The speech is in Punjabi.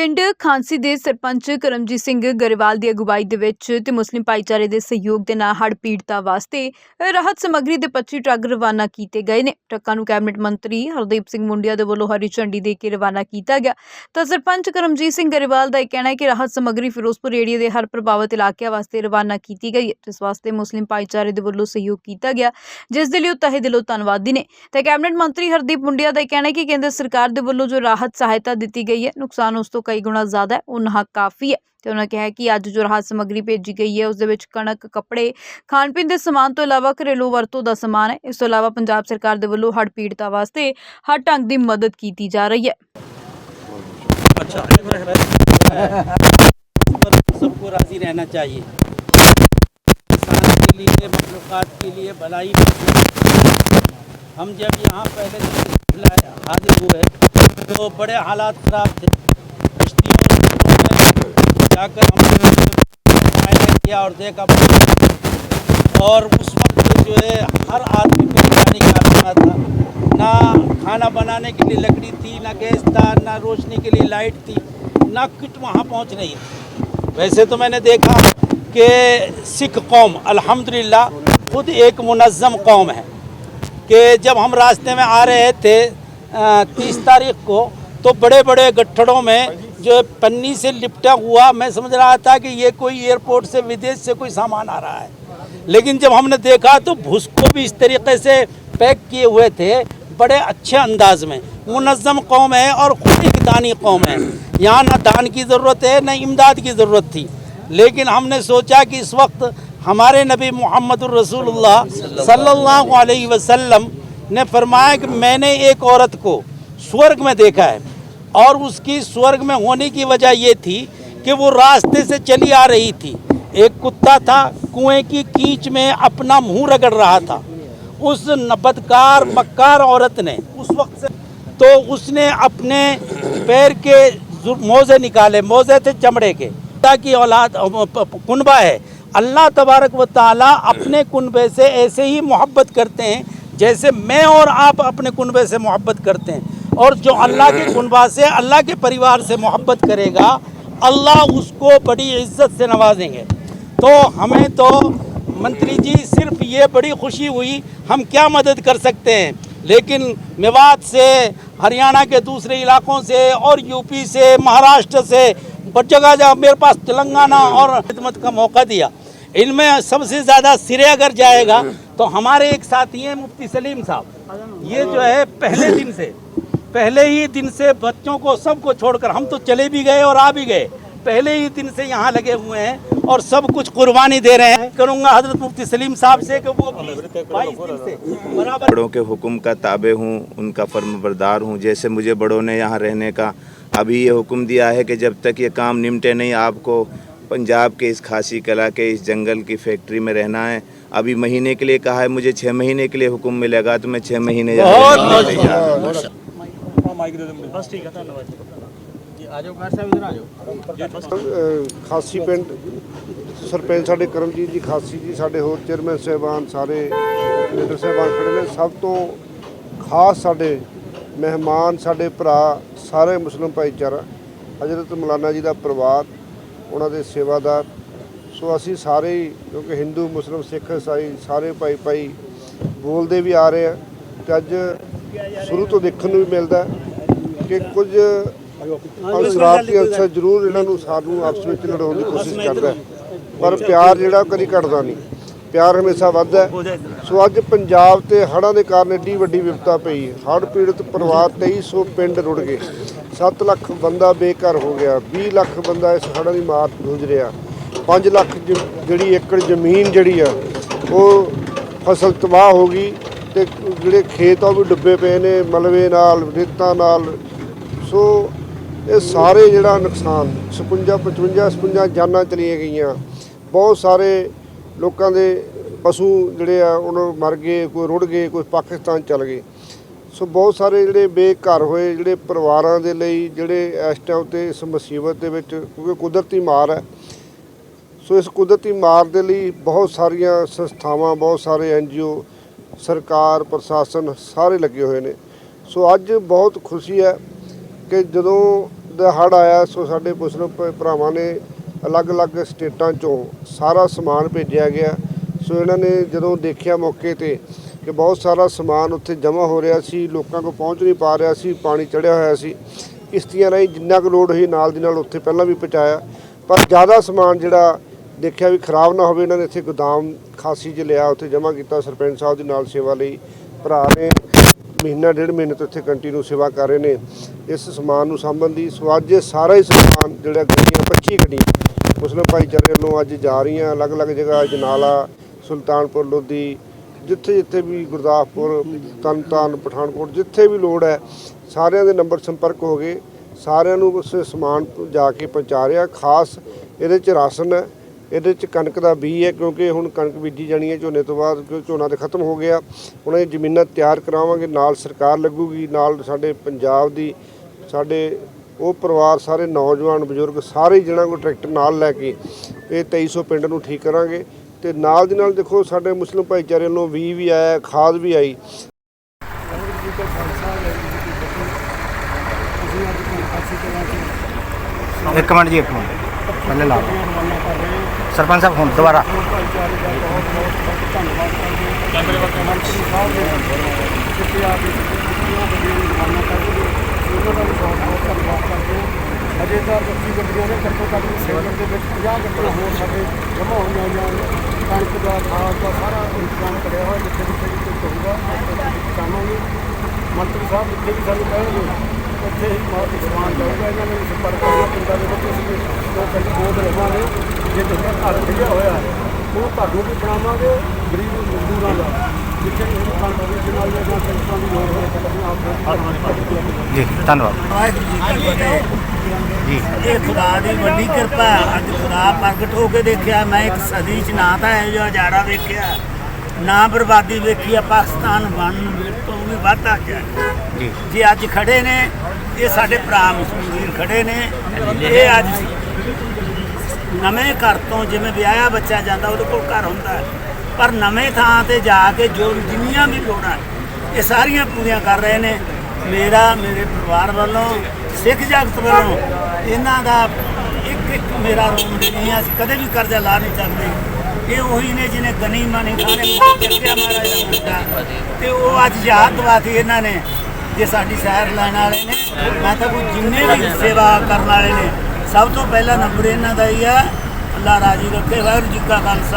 ਪਿੰਡ ਖਾਂਸੀ ਦੇ ਸਰਪੰਚ ਕਰਮਜੀਤ ਸਿੰਘ ਗਰੇਵਾਲ ਦੀ ਅਗਵਾਈ ਦੇ ਵਿੱਚ ਤੇ ਮੁਸਲਿਮ ਭਾਈਚਾਰੇ ਦੇ ਸਹਿਯੋਗ ਦੇ ਨਾਲ ਹੜ੍ਹ ਪੀੜਤਾਂ ਵਾਸਤੇ ਰਾਹਤ ਸਮੱਗਰੀ ਦੇ 25 ਟਰੱਕ ਰਵਾਨਾ ਕੀਤੇ ਗਏ ਨੇ। ਟਰੱਕਾਂ ਨੂੰ ਕੈਬਨਿਟ ਮੰਤਰੀ ਹਰਦੀਪ ਸਿੰਘ ਮੁੰਡਿਆ ਦੇ ਵੱਲੋਂ ਹਰੀ ਝੰਡੀ ਦੇ ਕੇ ਰਵਾਨਾ ਕੀਤਾ ਗਿਆ। ਤਾਂ ਸਰਪੰਚ ਕਰਮਜੀਤ ਸਿੰਘ ਗਰੇਵਾਲ ਦਾ ਇਹ ਕਹਿਣਾ ਹੈ ਕਿ ਰਾਹਤ ਸਮੱਗਰੀ ਫਿਰੋਜ਼ਪੁਰ ਏਰੀਆ ਦੇ ਹਰ ਪ੍ਰਭਾਵਿਤ ਇਲਾਕਿਆਂ ਵਾਸਤੇ ਰਵਾਨਾ ਕੀਤੀ ਗਈ ਹੈ, ਜਿਸ ਵਾਸਤੇ ਮੁਸਲਿਮ ਭਾਈਚਾਰੇ ਦੇ ਵੱਲੋਂ ਸਹਿਯੋਗ ਕੀਤਾ ਗਿਆ, ਜਿਸ ਦੇ ਲਈ ਉਹ ਤਹਿ ਦਿਲੋਂ ਧੰਨਵਾਦੀ ਨੇ। ਤੇ ਕੈਬਨਿਟ ਮੰਤਰੀ ਹਰਦੀਪ ਮੁੰਡਿਆ ਦਾ ਇਹ ਕਹਿਣਾ ਹੈ ਕਿ ਕੇਂਦਰ ਸਰਕਾਰ ਦੇ ਵੱਲੋਂ ਜੋ ਰਾਹਤ ਸਹਾਇਤਾ ਦਿੱਤੀ ਗਈ ਹੈ, ਨੁਕਸਾਨ ਉਸ ਤੋਂ ਕਈ ਗੁਣਾ ਜ਼ਿਆਦਾ ਹੈ ਉਹਨਾਂ ਕਾਫੀ ਹੈ ਤੇ ਉਹਨਾਂ ਕਿਹਾ ਹੈ ਕਿ ਅੱਜ ਜੋ ਰਾਹਤ ਸਮੱਗਰੀ ਭੇਜੀ ਗਈ ਹੈ ਉਸ ਦੇ ਵਿੱਚ ਕਣਕ ਕੱਪੜੇ ਖਾਣ ਪੀਣ ਦੇ ਸਮਾਨ ਤੋਂ ਇਲਾਵਾ ਘਰੇਲੂ ਵਰਤੋਂ ਦਾ ਸਮਾਨ ਹੈ ਇਸ ਤੋਂ ਇਲਾਵਾ ਪੰਜਾਬ ਸਰਕਾਰ ਦੇ ਵੱਲੋਂ ਹੜ੍ਹ ਪੀੜਤਾਂ ਵਾਸਤੇ ਹਰ ਢੰਗ ਦੀ ਮਦਦ ਕੀਤੀ ਜਾ ਰਹੀ ਹੈ अच्छा पर सबको राजी रहना चाहिए किसान के लिए मखलूक़ात के लिए भलाई हम जब यहाँ पहले दिन लाए- हाजिर हुए तो बड़े हालात ख़राब थे कश्तियों کر ہم نے کیا اور دیکھا اور اس وقت جو ہے ہر آدمی کو پانی کا آسنا تھا۔ نہ کھانا بنانے کے لیے لکڑی تھی، نہ گیس تھا، نہ روشنی کے لیے لائٹ تھی، نہ کٹ وہاں پہنچ رہی تھی ویسے تو میں نے دیکھا کہ سکھ قوم، الحمدللہ، خود ایک منظم قوم ہے کہ جب ہم راستے میں آ رہے تھے تیس تاریخ کو، تو بڑے بڑے گٹھڑوں میں جو پنی سے لپٹا ہوا، میں سمجھ رہا تھا کہ یہ کوئی ایئرپورٹ سے ودیش سے کوئی سامان آ رہا ہے۔ لیکن جب ہم نے دیکھا تو بھوس کو بھی اس طریقے سے پیک کیے ہوئے تھے، بڑے اچھے انداز میں۔ منظم قوم ہے اور خود دانی قوم ہے۔ یہاں نہ دان کی ضرورت ہے، نہ امداد کی ضرورت تھی۔ لیکن ہم نے سوچا کہ اس وقت ہمارے نبی محمد الرسول اللہ صلی اللہ علیہ وسلم نے فرمایا کہ میں نے ایک عورت کو سورگ میں دیکھا ہے۔ اور اس کی سورگ میں ہونے کی وجہ یہ تھی کہ وہ راستے سے چلی آ رہی تھی۔ ایک کتا تھا، کنویں کی کیچ میں اپنا منہ رگڑ رہا تھا۔ اس نبتکار مکار عورت نے اس وقت سے تو اس نے اپنے پیر کے موزے نکالے، موزے تھے چمڑے کے۔ کی اولاد کنبہ ہے۔ اللہ تبارک و تعالیٰ اپنے کنبے سے ایسے ہی محبت کرتے ہیں جیسے میں اور آپ اپنے کنبے سے محبت کرتے ہیں۔ اور جو اللہ کے کنبہ سے اللہ کے پریوار سے محبت کرے گا، اللہ اس کو بڑی عزت سے نوازیں گے۔ تو ہمیں تو منتری جی صرف یہ بڑی خوشی ہوئی، ہم کیا مدد کر سکتے ہیں؟ لیکن میوات سے، ہریانہ کے دوسرے علاقوں سے اور یو پی سے، مہاراشٹر سے بٹ جگہ جہاں میرے پاس تلنگانہ اور خدمت کا موقع دیا۔ ان میں سب سے زیادہ سرے اگر جائے گا، تو ہمارے ایک ساتھی ہیں مفتی سلیم صاحب۔ یہ جو ہے پہلے دن سے۔ پہلے ہی دن سے بچوں کو سب کو چھوڑ کر ہم تو چلے بھی گئے اور آ بھی گئے۔ پہلے ہی دن سے یہاں لگے ہوئے ہیں اور سب کچھ قربانی دے رہے ہیں۔ کروں گا حضرت مفتی سلیم صاحب سے کہ وہ بڑوں کے حکم کا تابع ہوں ان کا فرم بردار ہوں۔ جیسے مجھے بڑوں نے یہاں رہنے کا ابھی یہ حکم دیا ہے کہ جب تک یہ کام نمٹے نہیں آپ کو پنجاب کے اس خاصی کلا کے اس جنگل کی فیکٹری میں رہنا ہے۔ ابھی مہینے کے لیے کہا ہے مجھے چھ مہینے کے لیے حکم ملے گا تو میں چھ مہینے ਮਾਈਕ ਦੇ ਦੇ ਬਸ ਠੀਕ ਹੈ ਧੰਨਵਾਦ ਜੀ। ਆਜੋ ਕਾਰ ਸਾਹਿਬ ਇਧਰ ਆਜੋ ਖਾਸੀ ਪਿੰਡ ਸਰਪੰਚ ਸਾਡੇ ਕਰਮਜੀਤ ਜੀ ਖਾਸੀ ਜੀ ਸਾਡੇ ਹੋਰ ਚੇਅਰਮੈਨ ਸਹਿਬਾਨ ਸਾਰੇ ਲੀਡਰ ਸਹਿਬਾਨ ਸਭ ਤੋਂ ਖਾਸ ਸਾਡੇ ਮਹਿਮਾਨ ਸਾਡੇ ਭਰਾ ਸਾਰੇ ਮੁਸਲਮ ਭਾਈਚਾਰਾ ਹਜ਼ਰਤ ਮੌਲਾਨਾ ਜੀ ਦਾ ਪਰਿਵਾਰ ਉਹਨਾਂ ਦੇ ਸੇਵਾਦਾਰ। ਸੋ ਅਸੀਂ ਸਾਰੇ ਕਿਉਂਕਿ ਹਿੰਦੂ ਮੁਸਲਮ ਸਿੱਖ ਇਸਾਈ ਸਾਰੇ ਭਾਈ ਭਾਈ ਬੋਲਦੇ ਵੀ ਆ ਰਹੇ ਆ। ਤੇ ਅੱਜ ਸ਼ੁਰੂ ਤੋਂ ਦੇਖਣ ਨੂੰ ਵੀ ਮਿਲਦਾ ਕਿ ਕੁਝ ਅਨਸਰਾਤੀ ਅਨਸਰ ਜ਼ਰੂਰ ਇਹਨਾਂ ਨੂੰ ਸਾਨੂੰ ਆਪਸ ਵਿੱਚ ਲੜਾਉਣ ਦੀ ਕੋਸ਼ਿਸ਼ ਕਰਦਾ ਪਰ ਪਿਆਰ ਜਿਹੜਾ ਕਦੀ ਘਟਦਾ ਨਹੀਂ। ਪਿਆਰ ਹਮੇਸ਼ਾ ਵੱਧਦਾ ਸੋ ਅੱਜ ਪੰਜਾਬ ਤੇ ਹੜ੍ਹਾਂ ਦੇ ਕਾਰਨ ਏਡੀ ਵੱਡੀ ਵਿਪਤਾ ਪਈ ਹੜ੍ਹ ਪੀੜਤ ਪਰਿਵਾਰ 2300 ਪਿੰਡ ਰੁੜ ਗਏ। 7 ਲੱਖ ਬੰਦਾ ਬੇਘਰ ਹੋ ਗਿਆ। 20 ਲੱਖ ਬੰਦਾ ਇਸ ਹੜ੍ਹਾਂ ਦੀ ਮਾਰ ਜੂਝ ਰਿਹਾ। 5 ਲੱਖ ਜ- ਜਿਹੜੀ ਏਕੜ ਜ਼ਮੀਨ ਜਿਹੜੀ ਆ, ਉਹ ਫਸਲ ਤਬਾਹ ਹੋ ਗਈ ਤੇ ਜਿਹੜੇ ਖੇਤ ਆ ਉਹ ਵੀ ਡੁੱਬੇ ਪਏ ਨੇ। ਮਲਵੇ ਨਾਲ, ਰੇਤਾਂ ਨਾਲ ਸੋ ਇਹ ਸਾਰੇ ਜਿਹੜਾ ਨੁਕਸਾਨ 56 55 56 ਜਾਨਾਂ ਚਲੀਆਂ ਗਈਆਂ। ਬਹੁਤ ਸਾਰੇ ਲੋਕਾਂ ਦੇ ਪਸ਼ੂ ਜਿਹੜੇ ਆ, ਉਹਨਾਂ ਮਰ ਗਏ, ਕੋਈ ਰੁੜ ਗਏ, ਕੋਈ ਪਾਕਿਸਤਾਨ ਚਲ ਗਏ। ਸੋ ਬਹੁਤ ਸਾਰੇ ਜਿਹੜੇ ਬੇਘਰ ਹੋਏ, ਜਿਹੜੇ ਪਰਿਵਾਰਾਂ ਦੇ ਲਈ, ਜਿਹੜੇ ਇਸ ਟਾਈਮ ਤੇ ਇਸ ਮੁਸੀਬਤ ਦੇ ਵਿੱਚ, ਕਿਉਂਕਿ ਕੁਦਰਤੀ ਮਾਰ ਹੈ। ਸੋ ਇਸ ਕੁਦਰਤੀ ਮਾਰ ਦੇ ਲਈ ਬਹੁਤ ਸਾਰੀਆਂ ਸੰਸਥਾਵਾਂ, ਬਹੁਤ ਸਾਰੇ ਐਨਜੀਓ ਸਰਕਾਰ, ਪ੍ਰਸ਼ਾਸਨ ਸਾਰੇ ਲੱਗੇ ਹੋਏ ਨੇ। ਸੋ ਅੱਜ ਬਹੁਤ ਖੁਸ਼ੀ ਹੈ ਕਿ ਜਦੋਂ ਦਾ ਹੜ੍ਹ ਆਇਆ, ਸੋ ਸਾਡੇ ਮੁਸਲਿਮ ਭ- ਭਰਾਵਾਂ ਨੇ ਅਲੱਗ-ਅਲੱਗ ਸਟੇਟਾਂ ਚੋਂ ਸਾਰਾ ਸਮਾਨ ਭੇਜਿਆ ਗਿਆ। ਸੋ ਇਹਨਾਂ ਨੇ ਜਦੋਂ ਦੇਖਿਆ ਮੌਕੇ ਤੇ ਕਿ ਬਹੁਤ ਸਾਰਾ ਸਮਾਨ ਉੱਥੇ ਜਮ੍ਹਾਂ ਹੋ ਰਿਹਾ ਸੀ, ਲੋਕਾਂ ਕੋਲ ਪਹੁੰਚ ਨਹੀਂ ਪਾ ਰਿਹਾ ਸੀ, ਪਾਣੀ ਚੜਿਆ ਹੋਇਆ ਸੀ। ਕਿਸ਼ਤੀਆਂ ਰਾਹੀਂ ਜਿੰਨਾ ਕੁ ਲੋਡ ਹੋਈ ਨਾਲ ਦੀ ਨਾਲ ਉੱਥੇ ਪਹਿਲਾਂ ਵੀ ਪਹੁੰਚਾਇਆ। ਪਰ ਜ਼ਿਆਦਾ ਸਮਾਨ ਜਿਹੜਾ ਦੇਖਿਆ ਵੀ ਖਰਾਬ ਨਾ ਹੋਵੇ, ਇਹਨਾਂ ਨੇ ਇੱਥੇ ਗੋਦਾਮ ਖਾਸੀ 'ਚ ਲਿਆ, ਉੱਥੇ ਜਮ੍ਹਾਂ ਕੀਤਾ। ਸਰਪੰਚ ਸਾਹਿਬ ਦੇ ਨਾਲ ਸੇਵਾ ਲਈ ਭਰਾ ਨੇ ਮਹੀਨਾ, ਡੇਢ ਮਹੀਨੇ ਤੋਂ ਇੱਥੇ ਕੰਟੀਨਿਊ ਸੇਵਾ ਕਰ ਰਹੇ ਨੇ। ਇਸ ਸਮਾਨ ਨੂੰ ਸਾਂਭਣ ਦੀ ਸੋ ਅੱਜ ਇਹ ਸਾਰਾ ਹੀ ਸਮਾਨ ਜਿਹੜਾ ਗੱਡੀਆਂ 25 ਗੱਡੀਆਂ ਮੁਸਲਿਮ ਭਾਈਚਾਰੇ ਵੱਲੋਂ ਅੱਜ ਜਾ ਰਹੀਆਂ। ਅਲੱਗ-ਅਲੱਗ ਜਗ੍ਹਾ ਜਨਾਲਾ ਸੁਲਤਾਨਪੁਰ, ਲੋਧੀ ਜਿੱਥੇ ਜਿੱਥੇ ਵੀ ਗੁਰਦਾਸਪੁਰ, ਤਰਨਤਾਰਨ, ਪਠਾਨਕੋਟ ਜਿੱਥੇ ਵੀ ਲੋੜ ਹੈ, ਸਾਰਿਆਂ ਦੇ ਨੰਬਰ ਸੰਪਰਕ ਹੋ ਗਏ। ਸਾਰਿਆਂ ਨੂੰ ਉਸ ਸਮਾਨ ਜਾ ਕੇ ਪਹੁੰਚਾ ਰਿਹਾ। ਖਾਸ ਇਹਦੇ ਚ ਰਾਸ਼ਨ ਹੈ। ਇਹਦੇ ਚ ਕਣਕ ਦਾ ਬੀਜ ਹੈ, ਕਿਉਂਕਿ ਹੁਣ ਕਣਕ ਬੀਜੀ ਜਾਣੀ ਹੈ ਝੋਨੇ ਤੋਂ ਬਾਅਦ, ਕਿਉਂਕਿ ਝੋਨਾ ਤੇ ਖਤਮ ਹੋ ਗਿਆ। ਹੁਣ ਇਹ ਜ਼ਮੀਨਾਂ ਤਿਆਰ ਕਰਾਵਾਂਗੇ, ਨਾਲ ਸਰਕਾਰ ਲੱਗੂਗੀ, ਨਾਲ ਸਾਡੇ ਪੰਜਾਬ ਦੀ, ਸਾਡੇ ਉਹ ਪਰਿਵਾਰ, ਸਾਰੇ ਨੌਜਵਾਨ, ਬਜ਼ੁਰਗ, ਸਾਰੇ ਜਿਹਨਾਂ ਕੋਲ ਟਰੈਕਟਰ ਨਾਲ ਲੈ ਕੇ ਇਹ 2300 ਪਿੰਡ ਨੂੰ ਠੀਕ ਕਰਾਂਗੇ। ਤੇ ਨਾਲ ਦੀ ਨਾਲ ਦੇਖੋ, ਸਾਡੇ ਮੁਸਲਿਮ ਭਾਈਚਾਰੇ ਵੱਲੋਂ ਵੀ ਵੀ ਆਇਆ, ਖਾਦ ਵੀ ਆਈ। ਇੱਕ ਮਿੰਟ ਜੀ, ਇੱਕ ਮਿੰਟ। ਪਹਿਲੇ ਲਾ ਸਰਪੰਚ ਸਾਹਿਬ, ਹੁਣ ਦੁਬਾਰਾ। ਅਜੇ ਤਾਂ 25 ਗੱਡੀਆਂ ਨੇ ਘੱਟੋ ਘੱਟ ਸੈਂਟਰ ਦੇ ਵਿੱਚ 50 ਗੱਡੀਆਂ ਹੋਰ ਸਾਡੇ ਜਮ੍ਹਾਂ ਹੋਈਆਂ ਹੋਈਆਂ ਕਣਕ ਦਾ ਖਾਦ ਦਾ ਸਾਰਾ ਇੰਤਜ਼ਾਮ ਕਰਿਆ ਹੋਇਆ ਜਿੱਥੇ ਜਿੱਥੇ ਵੀ ਕੁਝ ਹੋਊਗਾ ਉੱਥੇ ਜਾਵਾਂਗੇ ਮੰਤਰੀ ਸਾਹਿਬ, ਜਿੱਥੇ ਵੀ ਸਾਨੂੰ ਕਹਿਣਗੇ ਉੱਥੇ ਹੀ ਮਾਲ ਸਮਾਨ ਜਾਊਗਾ ਇਹਨਾਂ ਨੇ ਸੰਪਰਕ ਕਰਨਾ ਪਿੰਡਾਂ ਦੇ ਵਿੱਚ ਅਸੀਂ ਦੋ ਪਿੰਡ ਬੋਧ ਲਵਾਂਗੇ ਜੇ ਤੁਹਾਡਾ ਘਰ ਖਿਆ ਹੋਇਆ ਹੈ, ਉਹ ਤੁਹਾਨੂੰ ਵੀ ਬਣਾਵਾਂਗੇ। ਗਰੀਬ ਮਜ਼ਦੂਰਾਂ ਦਾ ਜਿੱਥੇ ਵੀ ਇਹਨੂੰ ਖਾਣ ਦੇ ਨਾਲ ਜਾਂ ਪੈਸਾ ਦੀ ਲੋੜ ਹੋਵੇ ਤਾਂ ਅਸੀਂ ਆਪ ਜੀ ਧੰਨਵਾਦ। ਜੀ ਇਹ ਖੁਦਾ ਦੀ ਵੱਡੀ ਕਿਰਪਾ। ਅੱਜ ਖੁਦਾ ਪ੍ਰਗਟ ਹੋ ਕੇ ਦੇਖਿਆ। ਮੈਂ ਇੱਕ ਸਦੀ ਚ ਨਾ ਤਾਂ ਇਹੋ ਜਿਹਾ ਉਜਾੜਾ ਵੇਖਿਆ। ਨਾ ਬਰਬਾਦੀ ਵੇਖੀ ਆ ਪਾਕਿਸਤਾਨ ਵਨ ਤੋਂ ਵੀ ਵੱਧ ਆ ਗਿਆ ਜੀ ਜੇ ਅੱਜ ਖੜੇ ਨੇ ਇਹ ਸਾਡੇ ਭਰਾ ਮੁਸਲਿਮ ਵੀਰ ਖੜੇ ਨੇ ਇਹ ਅੱਜ ਨਵੇਂ ਘਰ ਤੋਂ ਜਿਵੇਂ ਵਿਆਹਿਆ ਬੱਚਾ ਜਾਂਦਾ ਉਹਦੇ ਕੋਲ ਘਰ ਹੁੰਦਾ। ਪਰ ਨਵੇਂ ਥਾਂ ਤੇ ਜਾ ਕੇ ਜੋ ਜਿੰਨੀਆਂ ਵੀ ਲੋੜਾਂ ਇਹ ਸਾਰੀਆਂ ਪੂਰੀਆਂ ਕਰ ਰਹੇ ਨੇ ਮੇਰਾ ਮੇਰੇ ਪਰਿਵਾਰ ਵੱਲੋਂ ਸਿੱਖ ਜਗਤ ਵੱਲੋਂ ਇਹਨਾਂ ਦਾ ਇੱਕ ਇੱਕ ਮੇਰਾ ਰੋਮ ਨਹੀਂ। ਅਸੀਂ ਕਦੇ ਵੀ ਕਰਜ਼ਾ ਲਾ ਨਹੀਂ ਸਕਦੇ ਇਹ ਉਹੀ ਨੇ ਜਿਹਨੇ ਗਨੀ ਮਾਨੀ ਖਾਣੇ ਚੱਕਿਆ ਮਹਾਰਾਜ ਦਾ ਮੁੰਡਾ। ਤੇ ਉਹ ਅੱਜ ਯਾਦ ਦਵਾਤੀ ਇਹਨਾਂ ਨੇ ਜੇ ਸਾਡੀ ਸ਼ਹਿਰ ਲੈਣ ਵਾਲੇ ਨੇ। ਮੈਂ ਤਾਂ ਕੋਈ ਜਿੰਨੇ ਵੀ ਸੇਵਾ ਕਰਨ ਵਾਲੇ ਨੇ, ਸਭ ਤੋਂ ਪਹਿਲਾ ਨੰਬਰ ਇਹਨਾਂ ਦਾ ਹੀ ਆ, ਅੱਲਾ ਰਾਜੀ ਰੱਖੇ, ਵਾਹਿਗੁਰੂ ਜੀ ਕਾ ਖਾਲਸਾ।